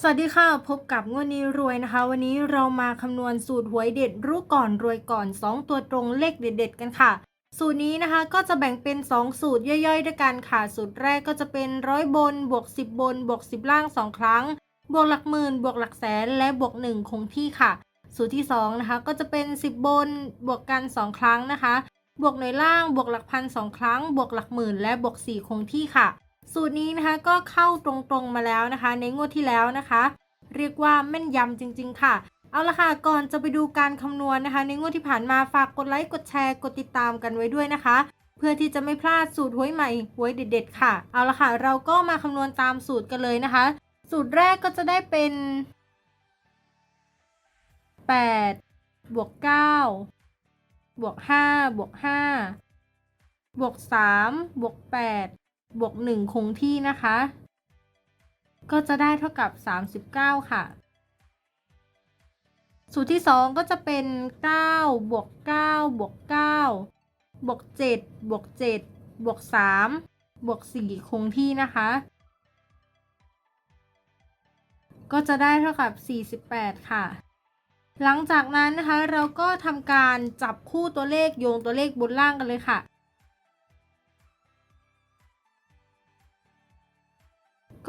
สวัสดีค่ะ พบกับงวดนี้รวยนะคะ วันนี้เรามาคำนวณสูตรหวยเด็ดรู้ก่อนรวยก่อน 2 ตัวตรงเลขเด็ด ๆ กันค่ะ สูตรนี้นะคะก็จะแบ่งเป็น 2 สูตรย่อยๆ ด้วยกันค่ะ สูตรแรกก็จะเป็นร้อยบน บวก 10 บน บวก 10 ล่าง 2 ครั้ง บวกหลักหมื่น บวกหลักแสน และบวก 1 คงที่ค่ะ สูตรที่2นะคะก็จะเป็น 10 บน บวกกัน 2 ครั้งนะคะ บวกหน่วยล่าง บวกหลักพันสองครั้ง บวกหลักหมื่น และบวก 4 คงที่ค่ะ สูตรนี้นะคะก็เข้าตรงๆมาแล้วนะคะ ในงวดที่แล้วนะคะ เรียกว่าแม่นยำจริง ๆ ค่ะ เอาละค่ะก่อนจะไปดูการคำนวณนะคะ ในงวดที่ผ่านมาฝากกดไลค์กดแชร์กดติดตามกันไว้ด้วยนะคะ เพื่อที่จะไม่พลาดสูตรหวยใหม่หวยเด็ด ๆ ค่ะ เอาละค่ะ เราก็มาคำนวณตามสูตรกันเลยนะคะ สูตรแรกก็จะได้เป็น 8 บวก 9 บวก 5 บวก 5 บวก 3 บวก 8 บวก 1 คงที่นะคะ ก็จะได้เท่ากับ 39 ค่ะ สูตรที่ 2 ก็จะเป็น 9 บวก 9 บวก 9 บวก 7 บวก 7 บวก 3 บวก 4 คงที่นะคะ ก็จะได้เท่ากับ 48 ค่ะ หลังจากนั้นนะคะเราก็ทำการจับคู่ตัวเลขโยงตัวเลขบนล่างกันเลยค่ะ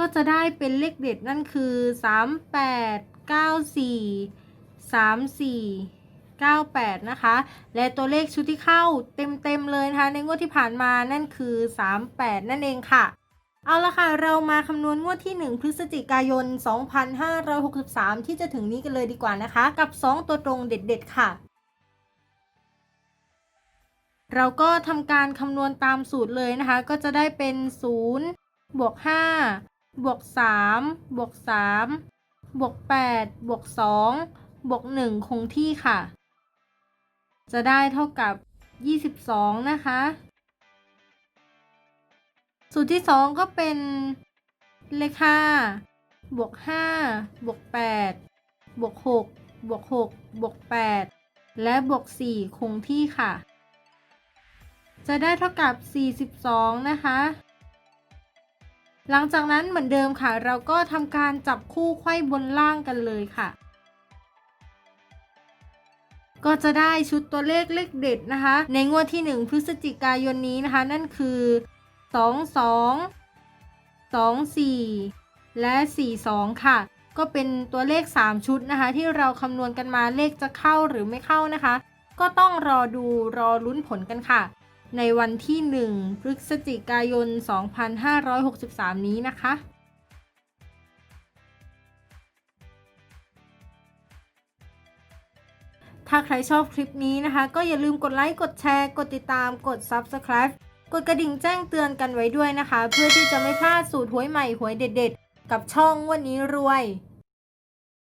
ก็จะได้เป็นเลขเด็ดนั่นคือ 3 8 9 4 3 4 9 8 นะคะ และตัวเลขชุดที่เข้าเต็มๆเลยนะคะในงวดที่ผ่านมานั่นคือ 38 นั่นเองค่ะ เอาละค่ะ เรามาคำนวณงวดที่ 1 พฤศจิกายน 2563 ที่จะถึงนี้กันเลยดีกว่านะคะ กับ 2 ตัวตรงเด็ดๆค่ะ เราก็ทำการคำนวณตามสูตรเลยนะคะ ก็จะได้เป็น 0 บวก 5 บวก3บวก3บวก8บวก2บวก1คงที่ค่ะ จะได้เท่ากับ22นะคะ สูตรที่2ก็เป็นเลข5บวก5บวก8บวก6บวก6บวก8และบวก4คงที่ค่ะ จะได้เท่ากับ42นะคะ หลังจากนั้นเหมือนเดิมค่ะ เราก็ทำการจับคู่ไขว้บนล่างกันเลยค่ะ ก็จะได้ชุดตัวเลขเลขเด็ดนะคะ ในงวดที่ 1 พฤศจิกายนนี้นะคะ นั่นคือ 2 2 2 4 และ 4 2 ค่ะ ก็เป็นตัวเลข 3 ชุดนะคะ ที่เราคำนวณกันมาเลขจะเข้าหรือไม่เข้านะคะ ก็ต้องรอดูรอลุ้นผลกันค่ะ ในวันที่ 1 พฤศจิกายน 2563 นี้นะคะ ถ้าใครชอบคลิปนี้นะคะ ก็อย่าลืมกดไลค์ กดแชร์ กดติดตาม กด Subscribe กดกระดิ่งแจ้งเตือนกันไว้ด้วยนะคะ เพื่อที่จะไม่พลาดสูตรหวยใหม่หวยเด็ด ๆ กับช่องวันนี้รวย